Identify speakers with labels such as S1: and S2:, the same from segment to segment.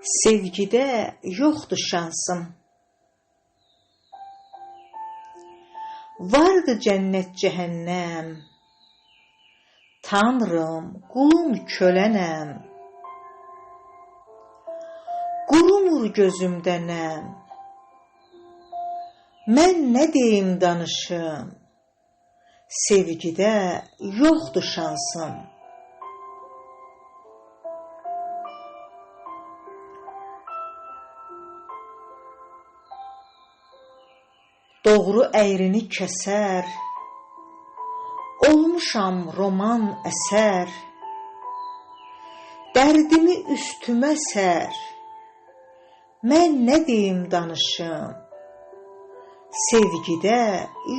S1: Sevgidə yoxdur şansım. Vardı cənnət cəhənnəm. Tanrım, qulun kölənəm. Qurumur gözümdə nəm. Mən nə deyim danışım? Sevgidə yoxdur şansım. Doğru əyrini kəsər. Olmuşam roman əsər. Dərdimi üstümə sər. Mən nə deyim danışım? Sevgidə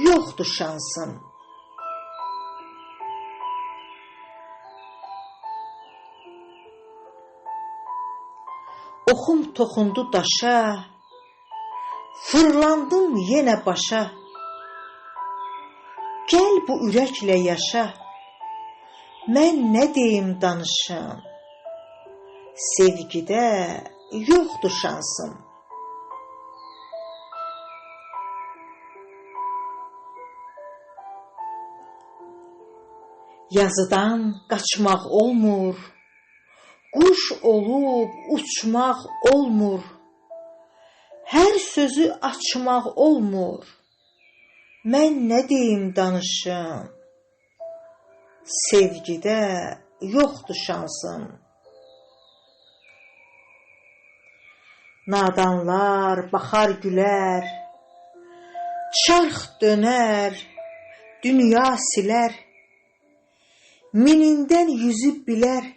S1: yoxdur şansım. Oxum toxundu daşa, Fırlandım yenə başa. Gəl bu ürəklə yaşa. Mən nə deyim danışım? Sevgidə yoxdur şansım. Yazıdan qaçmaq olmur. Quş olub uçmaq olmur. Hər sözü açmaq olmur. Mən nə deyim danışım? Sevgidə yoxdur şansım. Nadanlar baxar gülər, çarx dönər, dünya silər. Minindən yüzüb bilər.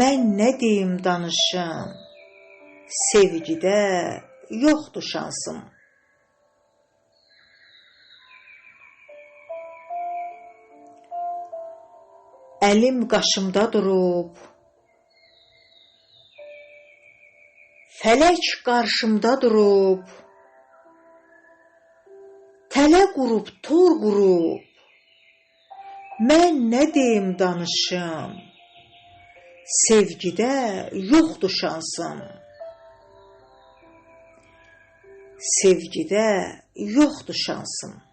S1: Mən nə deyim danışım? Sevgidə yoxdur şansım. Əlim qaşımda durub, Fələk qarşımda durub, Tələ qurub, tor qurub, Mən nə deyim danışım, Sevgidə yoxdur şansım. Sevgidə yoxdur şansım.